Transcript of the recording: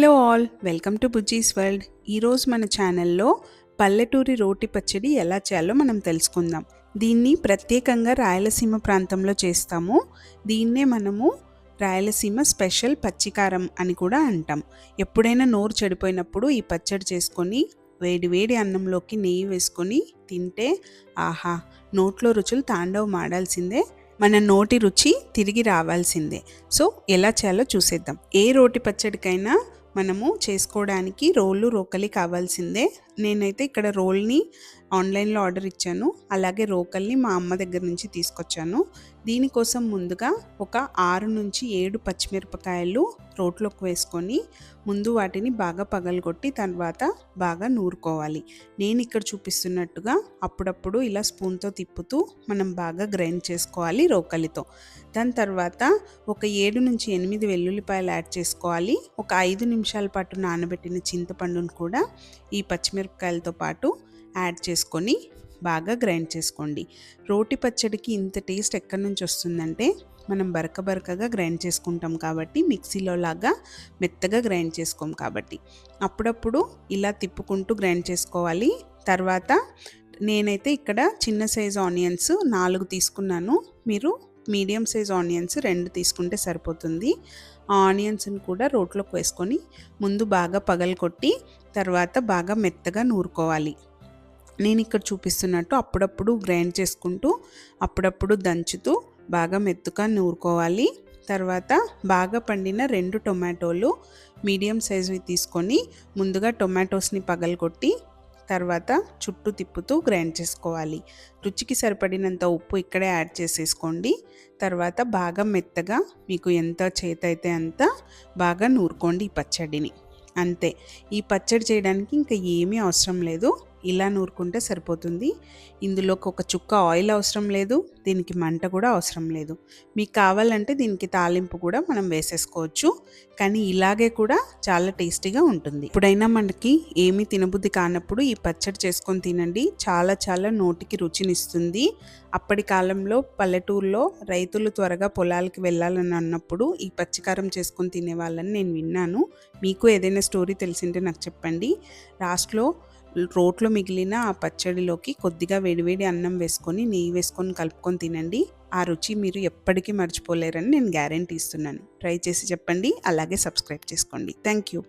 Hello all welcome to Bujji's world. ఈరోజు మన ఛానల్లో పల్లెటూరి రోటి పచ్చడి ఎలా చేయాలో మనం తెలుసుకుందాం. దీన్ని ప్రత్యేకంగా రాయలసీమ ప్రాంతంలో చేస్తాము. దీన్నే మనము రాయలసీమ స్పెషల్ పచ్చికారం అని కూడా అంటాం. ఎప్పుడైనా నోరు చెడిపోయినప్పుడు ఈ పచ్చడి చేసుకొని వేడి వేడి అన్నంలోకి నెయ్యి వేసుకొని తింటే ఆహా నోట్లో రుచులు తాండవం ఆడాల్సిందే మన నోటి రుచి తిరిగి రావాల్సిందే. సో ఎలా చేయాలో చూసేద్దాం. ఏ రోటి పచ్చడికైనా మనము చేసుకోవడానికి రోళ్ళు రోకలి కావాల్సిందే. నేనైతే ఇక్కడ రోల్ని ఆన్లైన్లో ఆర్డర్ ఇచ్చాను. అలాగే రోకల్ని మా అమ్మ దగ్గర నుంచి తీసుకొచ్చాను. దీనికోసం ముందుగా ఒక ఆరు నుంచి ఏడు పచ్చిమిరపకాయలు రోట్లోకి వేసుకొని ముందు వాటిని బాగా పగలగొట్టి తర్వాత బాగా నూరుకోవాలి. నేను ఇక్కడ చూపిస్తున్నట్టుగా అప్పుడప్పుడు ఇలా స్పూన్తో తిప్పుతూ మనం బాగా గ్రైండ్ చేసుకోవాలి రోకలితో. దాని తర్వాత ఒక ఏడు నుంచి ఎనిమిది వెల్లుల్లిపాయలు యాడ్ చేసుకోవాలి. ఒక ఐదు నిమిషాల పాటు నానబెట్టిన చింతపండును కూడా ఈ పచ్చిమిరపకాయలతో పాటు యాడ్ చేసుకొని బాగా గ్రైండ్ చేసుకోండి. రోటి పచ్చడికి ఇంత టేస్ట్ ఎక్కడి నుంచి వస్తుందంటే మనం బరక బరకగా గ్రైండ్ చేసుకుంటాం కాబట్టి మిక్సీలో లాగా మెత్తగా గ్రైండ్ చేసుకోం కాబట్టి. అప్పుడప్పుడు ఇలా తిప్పుకుంటూ గ్రైండ్ చేసుకోవాలి. తర్వాత నేనైతే ఇక్కడ చిన్న సైజ్ ఆనియన్స్ నాలుగు తీసుకున్నాను. మీరు మీడియం సైజ్ ఆనియన్స్ రెండు తీసుకుంటే సరిపోతుంది. ఆ ఆనియన్స్ని కూడా రోట్లోకి వేసుకొని ముందు బాగా పగలకొట్టి తర్వాత బాగా మెత్తగా నూరుకోవాలి. నేను ఇక్కడ చూపిస్తున్నట్టు అప్పుడప్పుడు గ్రైండ్ చేసుకుంటూ అప్పుడప్పుడు దంచుతూ బాగా మెత్తుగా నూరుకోవాలి. తర్వాత బాగా పండిన రెండు టొమాటోలు మీడియం సైజువి తీసుకొని ముందుగా టొమాటోస్ని పగలగొట్టి తర్వాత చుట్టూ తిప్పుతూ గ్రైండ్ చేసుకోవాలి. రుచికి సరిపడినంత ఉప్పు ఇక్కడే యాడ్ చేసేసుకోండి. తర్వాత బాగా మెత్తగా మీకు ఎంత చేత అయితే అంత బాగా నూరుకోండి ఈ పచ్చడిని. అంతే. ఈ పచ్చడి చేయడానికి ఇంకా ఏమీ అవసరం లేదు. ఇలా నూరుకుంటే సరిపోతుంది. ఇందులోకి ఒక చుక్క ఆయిల్ అవసరం లేదు. దీనికి మంట కూడా అవసరం లేదు. మీకు కావాలంటే దీనికి తాలింపు కూడా మనం వేసేసుకోవచ్చు. కానీ ఇలాగే కూడా చాలా టేస్టీగా ఉంటుంది. ఇప్పుడైనా మనకి ఏమీ తినబుద్ధి కానప్పుడు ఈ పచ్చడి చేసుకొని తినండి. చాలా చాలా నోటికి రుచినిస్తుంది. అప్పటి కాలంలో పల్లెటూరులో రైతులు త్వరగా పొలాలకి వెళ్ళాలని అన్నప్పుడు ఈ పచ్చికారం చేసుకొని తినేవాళ్ళని నేను విన్నాను. మీకు ఏదైనా స్టోరీ తెలిసింటే నాకు చెప్పండి. లాస్ట్లో రోట్లో మిగిలిన ఆ పచ్చడిలోకి కొద్దిగా వేడివేడి అన్నం వేసుకొని నెయ్యి వేసుకొని కలుపుకొని తినండి. ఆ రుచి మీరు ఎప్పటికీ మర్చిపోలేరని నేను గ్యారంటీ ఇస్తున్నాను. ట్రై చేసి చెప్పండి అలాగే సబ్స్క్రైబ్ చేసుకోండి. Thank you